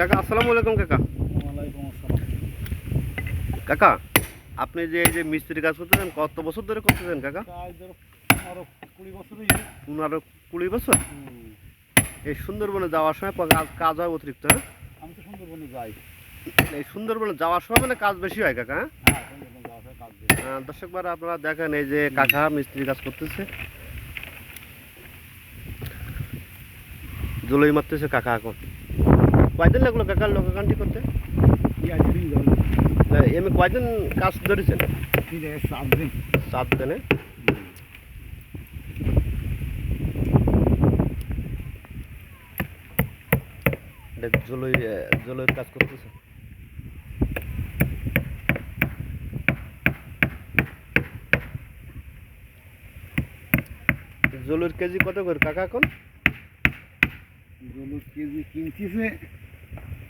কাকা আসসালামু আলাইকুম কাকা। কাকা আপনি যে এই যে মিস্ত্রি কাজ করতেছেন কত বছর ধরে করতেছেন কাকা? পনেরো কুড়ি বছর? এই সুন্দরবনে যাওয়ার সময় কাজ- হয় অতিরিক্ত হ্যাঁ? আমি তো সুন্দরবনে যাই। এই সুন্দরবনে যাওয়ার সময় মানে কাজ বেশি হয় কাকা হ্যাঁ? হ্যাঁ দর্শক বার আপনারা দেখেন এই যে কাকা মিস্ত্রি কাজ করতেছে। জলই মারতেছে কাকা এখন। কয়দিন লাগল কাকার লোকাকান্তি করতে? এমনি কয়দিন কাজ ধরেছেন? সাত দিন সাত দিনে জলই জলইয়ের কাজ করতেছে। জলের কেজি কত করে? কাকা এখন? জলুর কেজি কিনতেছে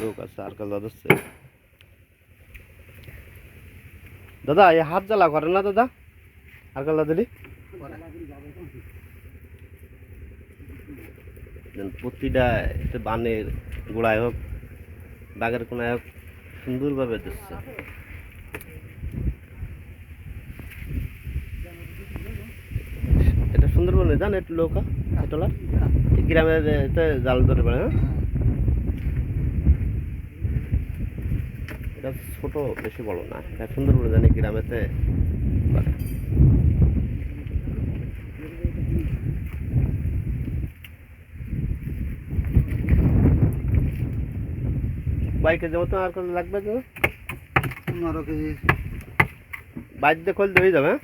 লোক আছে, আর কাল দাদাচ্ছে দাদা, এই হাত জ্বালা করে না দাদা? আর কাল দাদি প্রতিটা বানের গোড়ায় হোক, বাঘের কোনায় হোক, সুন্দরভাবে দিচ্ছে। এটা সুন্দরবনে, জান, একটু নৌকা ছোটলা গ্রামের জাল ধরে পড়ে হ্যাঁ? এটা ছোট বেশি বড় না। এটা সুন্দর বলে জানি গ্রামেতে বাইকে যাব তো আর কোনো লাগবে তো? Bike KG. দিয়ে খুলতে হয়ে যাবে হ্যাঁ?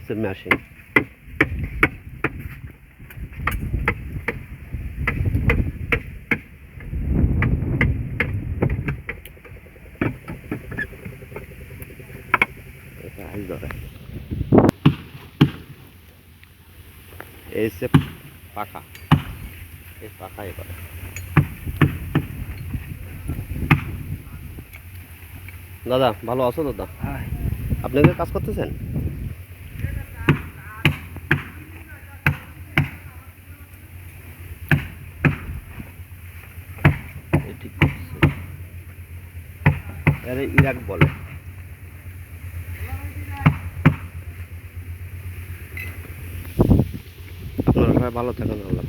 It's a এই হচ্ছে পাখা এই পাখা এ করে দাদা ভালো আছো দাদা? হ্যাঁ। আপনি কি কাজ করতেছেন? এই ঠিক ইরাক বলে। ভালো থাকেন আল্লাহ